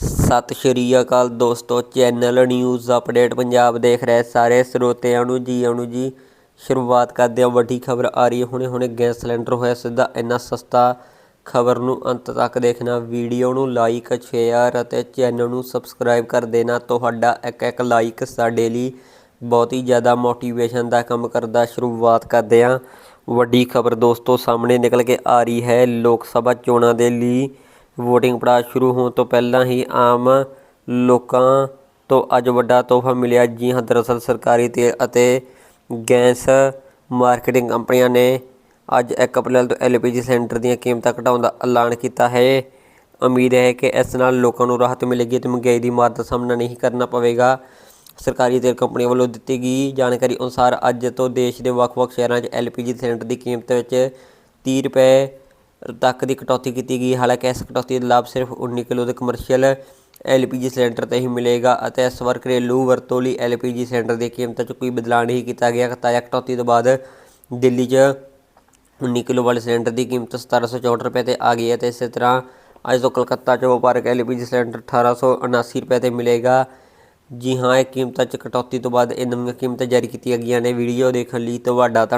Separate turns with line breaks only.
ਸਤਿ ਸ਼੍ਰੀ ਅਕਾਲ ਦੋਸਤੋ, channel news update Punjab ਦੇਖ ਰਹੇ ਸਾਰੇ ਸਰੋਤਿਆਂ ਨੂੰ ਜੀ ਆਇਆਂ ਨੂੰ ਜੀ। ਸ਼ੁਰੂਆਤ ਕਰਦੇ ਹਾਂ, ਵੱਡੀ ਖਬਰ ਆ ਰਹੀ ਹੈ। ਹੁਣੇ ਹੁਣੇ ਗੈਸ ਸਿਲੰਡਰ ਹੋਇਆ ਸਿੱਧਾ, ਇੰਨਾ ਸਸਤਾ ਖਬਰ ਨੂੰ ਅੰਤ ਤੱਕ ਦੇਖਣਾ। ਵੀਡੀਓ ਨੂੰ ਲਾਈਕ ਸ਼ੇਅਰ ਅਤੇ ਚੈਨਲ ਨੂੰ ਸਬਸਕ੍ਰਾਈਬ ਕਰ ਦੇਣਾ। ਤੁਹਾਡਾ ਇੱਕ ਇੱਕ ਲਾਈਕ ਸਾਡੇ ਲਈ ਬਹੁਤ ਹੀ ਜ਼ਿਆਦਾ ਮੋਟੀਵੇਸ਼ਨ ਦਾ ਕੰਮ ਕਰਦਾ। ਸ਼ੁਰੂਆਤ ਕਰਦੇ ਹਾਂ। ਵੱਡੀ ਖਬਰ ਦੋਸਤੋ, ਸਾਹਮਣੇ ਨਿਕਲ ਕੇ ਆ ਰਹੀ ਹੈ। ਲੋਕ ਸਭਾ ਚੋਣਾਂ ਦੇ ਲਈ ਵੋਟਿੰਗ ਪੜਾਅ ਸ਼ੁਰੂ ਹੋਣ ਤੋਂ ਪਹਿਲਾਂ ਹੀ ਆਮ ਲੋਕਾਂ ਤੋਂ ਅੱਜ ਵੱਡਾ ਤੋਹਫਾ ਮਿਲਿਆ। ਜੀ ਹਾਂ, ਦਰਅਸਲ ਸਰਕਾਰੀ ਤੇਲ ਅਤੇ ਗੈਸ ਮਾਰਕੀਟਿੰਗ ਕੰਪਨੀਆਂ ਨੇ ਅੱਜ 1 ਅਪ੍ਰੈਲ ਤੋਂ ਐਲਪੀਜੀ ਸਿਲੰਡਰ ਦੀਆਂ ਕੀਮਤਾਂ ਘਟਾਉਣ ਦਾ ਐਲਾਨ ਕੀਤਾ ਹੈ। ਉਮੀਦ ਹੈ ਕਿ ਇਸ ਨਾਲ ਲੋਕਾਂ ਨੂੰ ਰਾਹਤ ਮਿਲੇਗੀ ਤੇ ਮਹਿੰਗਾਈ ਦੀ ਮਾਰ ਦਾ ਸਾਹਮਣਾ ਨਹੀਂ ਕਰਨਾ ਪਵੇਗਾ। ਸਰਕਾਰੀ ਤੇਲ ਕੰਪਨੀਆਂ ਵੱਲੋਂ ਦਿੱਤੀ ਗਈ ਜਾਣਕਾਰੀ ਅਨੁਸਾਰ ਅੱਜ ਤੋਂ ਦੇਸ਼ ਦੇ ਵੱਖ-ਵੱਖ ਸ਼ਹਿਰਾਂ 'ਚ ਐਲਪੀਜੀ ਸਿਲੰਡਰ ਦੀ ਕੀਮਤ ਵਿੱਚ 30 ਰੁਪਏ ਤੱਕ ਦੀ ਕਟੌਤੀ ਕੀਤੀ ਗਈ। ਹਾਲਾਂਕਿ ਇਸ ਕਟੌਤੀ ਦਾ ਲਾਭ ਸਿਰਫ 19 ਕਿਲੋ ਦੇ ਕਮਰਸ਼ੀਅਲ ਐਲਪੀਜੀ ਸਿਲੰਡਰ ਤੇ ਹੀ ਮਿਲੇਗਾ ਅਤੇ ਇਸ ਵਾਰ ਘਰੇਲੂ ਵਰਤੋਂ ਲਈ ਐਲਪੀਜੀ ਸਿਲੰਡਰ ਦੀ ਕੀਮਤਾਂ 'ਚ ਕੋਈ ਬਦਲਾਅ ਨਹੀਂ ਕੀਤਾ ਗਿਆ। ਤਾਜ਼ਾ ਕਟੌਤੀ ਤੋਂ ਬਾਅਦ ਦਿੱਲੀ 'ਚ 19 ਕਿਲੋ ਵਾਲੇ ਸਿਲੰਡਰ ਦੀ ਕੀਮਤ 1764 ਰੁਪਏ ਤੇ ਆ ਗਈ ਹੈ ਤੇ ਇਸੇ ਤਰ੍ਹਾਂ ਅੱਜ ਤੋਂ ਕਲਕੱਤਾ 'ਚ ਵਪਾਰਕ ਐਲਪੀਜੀ ਸਿਲੰਡਰ 1879 ਰੁਪਏ ਤੇ ਮਿਲੇਗਾ। ਜੀ ਹਾਂ, ਇਹ ਕੀਮਤਾਂ 'ਚ ਕਟੌਤੀ ਤੋਂ ਬਾਅਦ ਇਹ ਨਵੀਆਂ ਕੀਮਤਾਂ ਜਾਰੀ ਕੀਤੀਆਂ ਗਈਆਂ ਨੇ। ਵੀਡੀਓ ਦੇਖਣ ਲਈ ਤੁਹਾਡਾ ਧੰਨ-